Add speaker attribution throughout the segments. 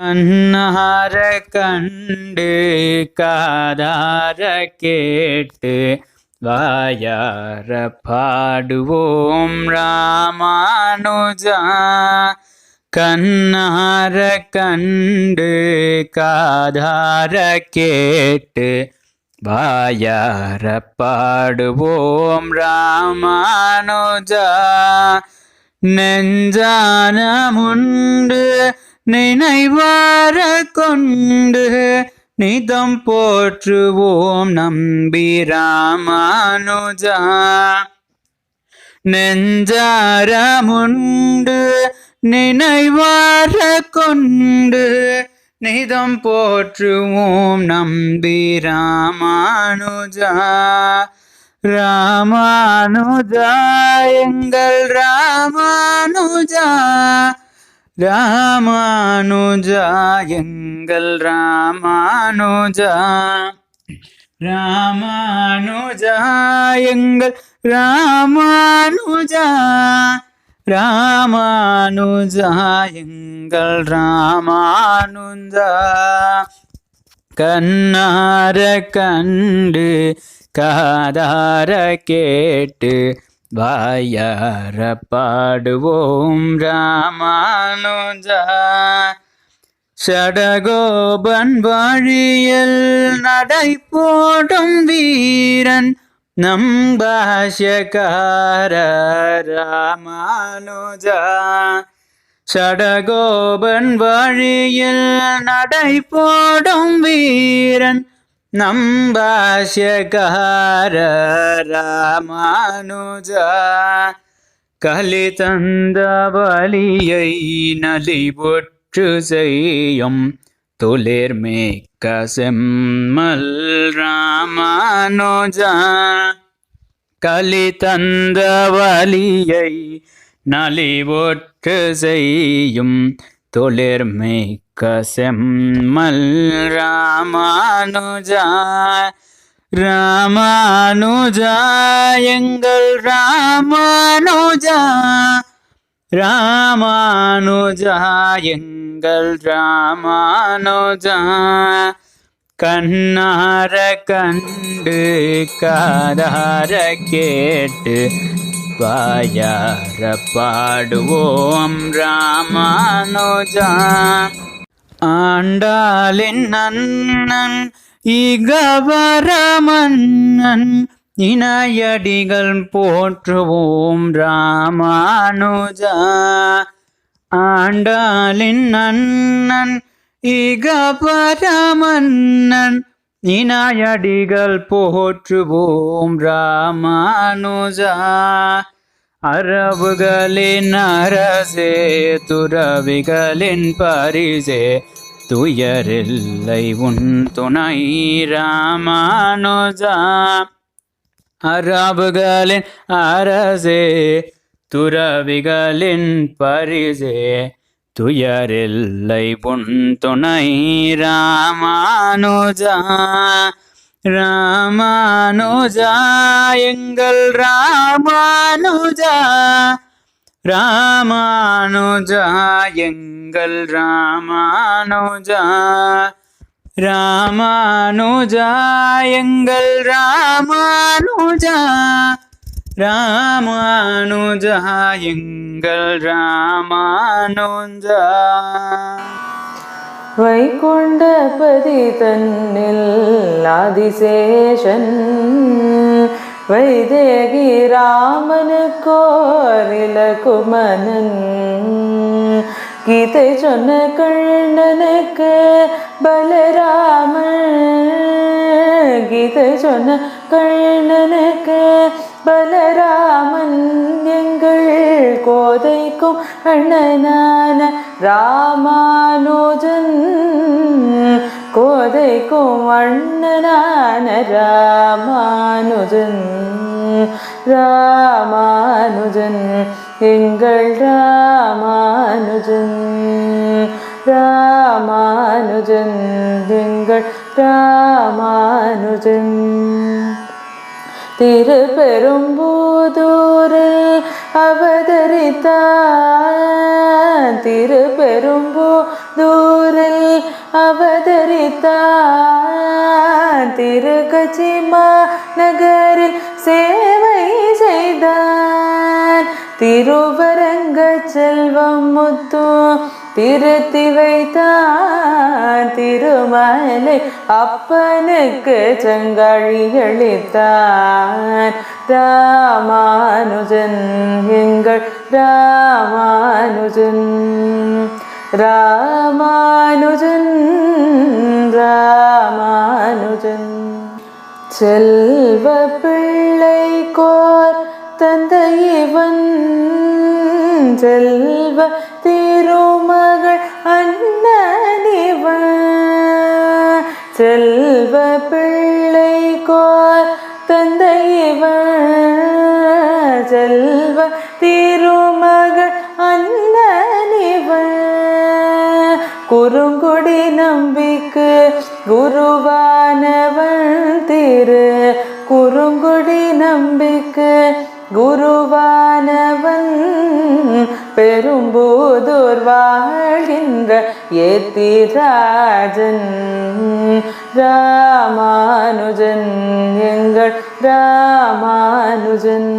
Speaker 1: கண்ணார கண்டு காதார கேட்டு வாயார பாடுவோம் ராமானுஜா. கண்ணார கண்டு காதார கேட்டு வாயார பாடுவோம் ராமானுஜா. நெஞ்சானமுண்டு நினைவார கொண்டு நிதம் போற்றுவோம் நம்பி ராமானுஜா. நெஞ்சாரமுண்டு நினைவார கொண்டு நிதம் போற்றுவோம் நம்பி ராமானுஜா. ராமானுஜா எங்கள் ராமானுஜா. ராமானுஜா எங்கள் ராமானுஜா. ராமானுஜா எங்கள் ராமானுஜா. ராமானுஜா எங்கள் ராமானுஜா. கண்ணார கண்டு காதார கேட்டு வாயார பாடுவோம் ராமானுஜா. சடகோபன் வழியில் நடை போடும் வீரன் நம் பாஷ்யக்கார ராமானுஜா. சடகோபன் வழியில் நடை போடும் வீரன் நம் ராமானுஜா கலி தந்த வலியை நலிபொற்று செய்யும் துளிர் மேக்க செம்மல் ராமானுஜா கலி தந்த வலியை நலிவொற்று செய்யும் தொழிர் கசெம்மல் செம்மல் ராமானுஜா ராமானுஜா எங்கள் ராமானுஜா ராமானுஜா எங்கள் ராமானுஜா கண்ணார கண்டு காதார கேட்டு வாயார பாடுவோம் ராமானுஜா. ஆண்டாளின் அண்ணன் இகவரமன்னன் இணையடிகள் போற்றுவோம் ராமானுஜா. ஆண்டாளின் அண்ணன் இகபரமன்னன் இணையடிகள் போற்றுவோம் ராமானுஜா. அரபுகளின் அரசே துறவிகளின் பரிசே. துயரில்லை உன் துணை ராமானுஜா. அரபுகளின் அரசே துறவிகளின் பரிசே. துயரில்லை உன் துணை ராமானுஜா. ராமானுஜா எங்கள் ராமானுஜா. ராமானுஜா எங்கள் ராமானுஜா. ராமானுஜா எங்கள் ராமானுஜா. ராமானுஜா எங்கள் ராமானுஜா.
Speaker 2: வைகுண்ட பதி தன்னில் ஆதிசேஷன் வைதேகி ராமனுக்கோரில குமனன் கீதை சொன்ன கண்ணனுக்கு பலராமன். கீதை சொன்ன கண்ணனுக்கு பலராமன். எங்கள் கோதைக்கும் அண்ணனான ராமானுஜன் கோதைக்கும் அண்ணனான ராமானுஜன் ராமானுஜன் எங்கள் ராமானுஜன் ராமானுஜன் எங்கள் ராமானுஜன் திருப்பெரும்பூதூரில் அவதரித்தான் திருப்பெரும்பூதூரில் அவதரித்தான். திருக்கச்சிமா நகரில் சேவை செய்தான். திருவரங்க செல்வம் முத்து திருத்தி வைத்தான் திருமலை அப்பனுக்கு செங்கழியளித்தான் ராமானுஜன் எங்கள் ராமானுஜன். ராமானுஜன் ராமானுஜன். செல்வ பிள்ளை கோர் தந்தை இவன். செல்வ திருமகள் அண்ணனிவ. செல்வ பிள்ளை கோர் தந்தைவ. செல்வ திருமகள் அண்ணனிவ. குறுங்குடி நம்பிக்கு குருவானவன் திரு. குறுங்குடி நம்பிக்கு குருவானவன் பெரும்பூதூர் வாழ்கின்ற ஏத்திராஜன் ராமானுஜன் எங்கள் ராமானுஜன்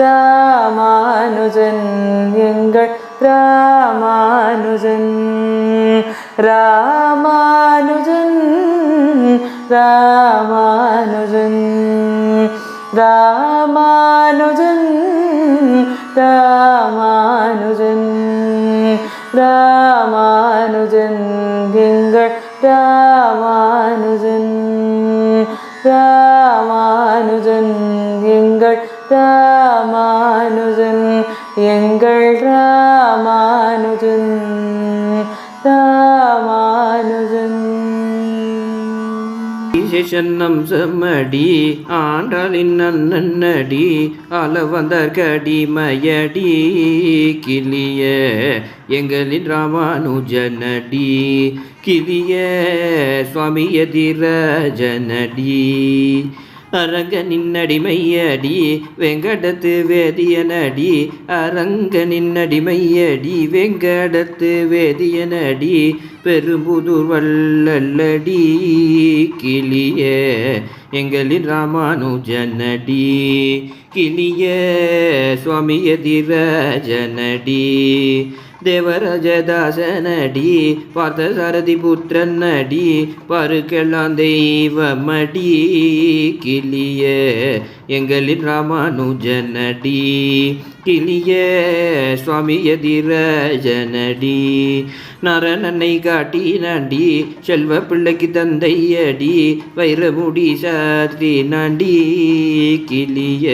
Speaker 2: ராமானுஜன் எங்கள் ராமானுஜன் ராமானுஜன் ராமானுஜன் ராமானுஜன் ராமானுஜன் ராமானுஜன் எங்கள் ராமானுஜன் ராமானுஜன் எங்கள் ராமானுஜன் எங்கள் ராமானுஜன் ராமானுஜன்
Speaker 3: சென்னம் செம்மடி ஆண்டாளின் நன்னடி அளவந்தர் கடிமயடி கிளிய எங்களின் ராமானுஜனடி கிளிய சுவாமி எதிரஜனடி அரங்க நின்னடிமையடி வெங்கடத்து வேதியனடி. அரங்க நின்னடிமையடி வெங்கடத்து வேதியனடி. பெரும்புதூர் வல்லல்லடி கிளிய எங்களின் ராமானுஜனடி. கிளிய சுவாமி எதிரஜனடி தேவராஜதாசனடி பார்த்த சாரதி புத்திரன் புத்திரனடி பருக்கெல்லாம் தெய்வமடி கிளிய எங்களின் ராமானுஜனடி கிளிய சுவாமி எதிரஜனடி நரனனை காட்டி நாண்டி செல்வ பிள்ளைக்கு தந்தையடி வைரமுடி சாத்ரி நாண்டி கிளிய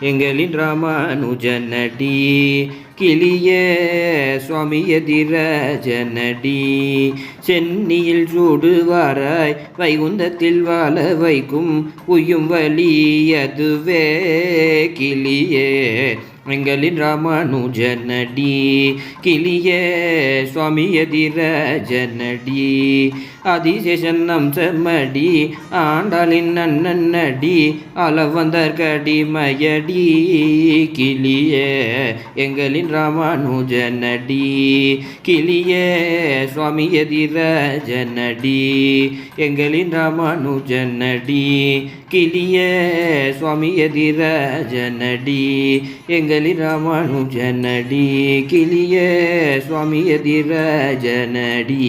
Speaker 3: எங்களின் ராமானுஜனடி. கிளிய சுவாமி எதிரஜனடி சென்னியில் சூடுவாராய் வைகுந்தத்தில் வாழ வைக்கும் உயும் வழி கிளியே. எங்களின் ராமானுஜனடி கிளியே சுவாமி எதிரஜனடி அதிசேஷன் அம்சமடி ஆண்டாளின் நன்னடி அளவந்தர் கடிமயடி கிளியே எங்களின் ராமானுஜனடி கிளியே சுவாமி எதிர எதிரஜனடி எங்களின் ராமானுஜனடி கிளிய சுவாமி எதிரஜனடி எங்களின் ராமானுஜனடி கிளிய சுவாமி எதிரஜனடி.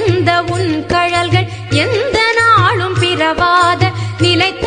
Speaker 4: பிறந்த உன் கழல்கள் எந்த நாளும் பிறவாத நிலைத்த